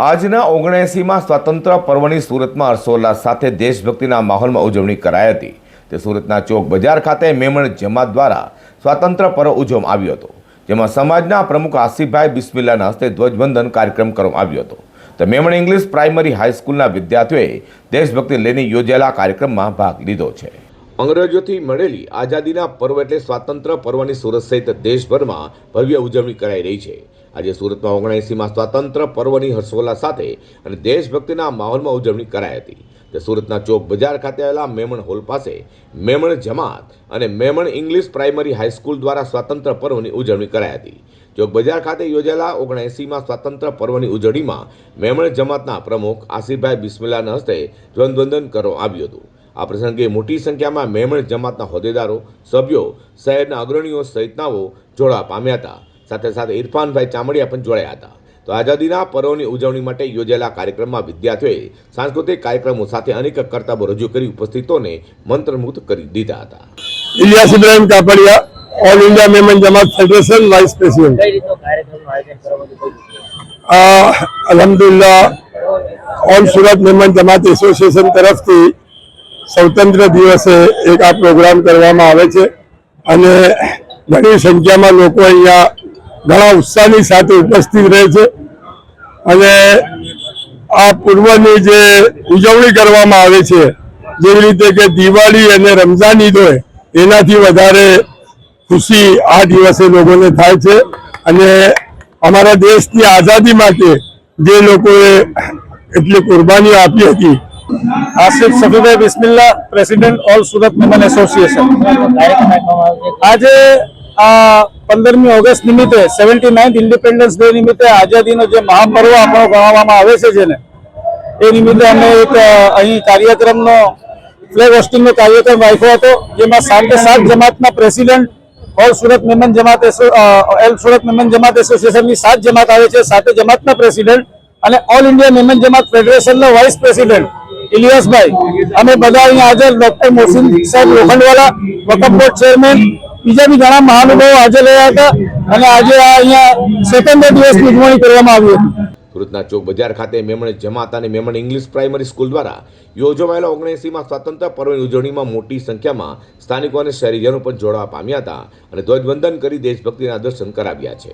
આજના ઓગણએંસીમાં સ્વાતંત્ર્ય પર્વની સુરતમાં હર્ષોલ્લાસ સાથે દેશભક્તિના માહોલમાં ઉજવણી કરાઈ હતી. તે સુરતના ચોક બજાર ખાતે મેમણ જમાત દ્વારા સ્વાતંત્ર્ય પર્વ ઉજવવામાં આવ્યો હતો. જેમાં સમાજના પ્રમુખ આસિફભાઈ બિસ્મિલ્લાના હસ્તે ધ્વજવંદન કાર્યક્રમ કરવામાં આવ્યો હતો. તો મેમણ ઇંગ્લિશ પ્રાઇમરી હાઈસ્કૂલના વિદ્યાર્થીઓએ દેશભક્તિ લઈને યોજાયેલા કાર્યક્રમમાં ભાગ લીધો છે. અંગ્રેજોથી મળેલી આઝાદીના પર્વ એટલે સ્વાતંત્ર્ય પર્વની સુરત સહિત દેશભરમાં ભવ્ય ઉજવણી કરાઈ રહી છે. આજે સુરતમાં ઓગણએંસીમાં સ્વાતંત્ર્ય પર્વની હર્ષોલ્લાસ સાથે અને દેશભક્તિના માહોલમાં ઉજવણી કરાઈ હતી. તે સુરતના ચોક બજાર ખાતે આવેલા મેમણ હોલ પાસે મેમણ જમાત અને મેમણ ઇંગ્લિશ પ્રાઇમરી હાઈસ્કૂલ દ્વારા સ્વાતંત્ર્ય પર્વની ઉજવણી કરાઈ હતી. ચોક બજાર ખાતે યોજાયેલા ઓગણએંસીમાં સ્વાતંત્ર્ય પર્વની ઉજવણીમાં મેમણ જમાતના પ્રમુખ આસિફભાઈ બિસ્મિલ્લાના હસ્તે ધ્વજવંદન કરવામાં આવ્યું હતું. આ પ્રસંગે મોટી સંખ્યામાં મેમણ જમાતના હોદ્દેદારો સભ્યો શહેરના અગ્રણીઓ સહિતનાઓ જોડાવા પામ્યા હતા. સાથે સાથે ઇરફાનભાઈ ચામડિયા પણ જોડાયા હતા. તો આઝાદીના પર્વની ઉજવણી માટે યોજાયેલા કાર્યક્રમમાં વિદ્યાર્થીઓએ સાંસ્કૃતિક કાર્યક્રમો સાથે અનેક કરતબો રજૂ કરી ઉપસ્થિતોને મંત્રમુગ્ધ કરી દીધા હતા. Ilyas Ibrahim Kapadia all India Memon Jamat federation vice president અલહમદુલિલ્લાહ all Surat Memon Jamat association તરફથી સ્વતંત્ર દિવસે એક આ પ્રોગ્રામ કરવામાં આવે છે અને ઘણી સંખ્યામાં લોકો અહીંયા ઘણા ઉત્સાહની સાથે ઉપસ્થિત રહે છે અને આ પૂર્વની જે ઉજવણી કરવામાં આવે છે, જેવી રીતે કે દિવાળી અને રમઝાન ઈદ હોય એનાથી વધારે ખુશી આ દિવસે લોકોને થાય છે અને અમારા દેશની આઝાદી માટે જે લોકોએ એટલી કુરબાની આપી હતી Asif Safibhai Bismillah president all Surat Memon association આજે આ પંદરમી ઓગસ્ટ નિમિત્તે સેવન્ટી નાઇન્થ ઇન્ડિપેન્ડન્સ ડે નિમિત્તે આઝાદીનો જે મહાપર્વ આપણો ગણવામાં આવે છે જેને એ નિમિત્તે અમે એક અહીં કાર્યક્રમનો ફ્લેગ હોસ્ટિંગનો કાર્યક્રમ રાખ્યો હતો જેમાં સાંજે સાત જમાતના president all Surat Memon Jamat all Surat Memon Jamat એસોસિએશનની સાત જમાત આવે છે, સાતે જમાતના પ્રેસિડેન્ટ અને ઓલ ઇન્ડિયા મેમન જમાત ફેડરેશનના વાઇસ પ્રેસિડેન્ટ. ઇલિયાસભાઈ, અમે બધા અહીંયા હાજર. ડોક્ટર મોહસિન સાહેબ લોખંડવાલા, વકફ બોર્ડ ચેરમેન. બીજા બી ઘણા મહાનુભાવો હાજર રહ્યા હતા અને આજે આ અહીંયા સ્વતંત્ર દિવસની ઉજવણી કરવામાં આવી હતી. સુરતના ચોક બજાર ખાતે Memon Jamat Memon English primary school દ્વારા યોજવાયેલા ઓગણસીમાં સ્વતંત્ર પર્વની ઉજવણીમાં મોટી સંખ્યામાં સ્થાનિકો અને શહેરીજનો પણ જોડાવા પામ્યા હતા અને ધ્વજવંદન કરી દેશભક્તિના દર્શન કરાવ્યા છે.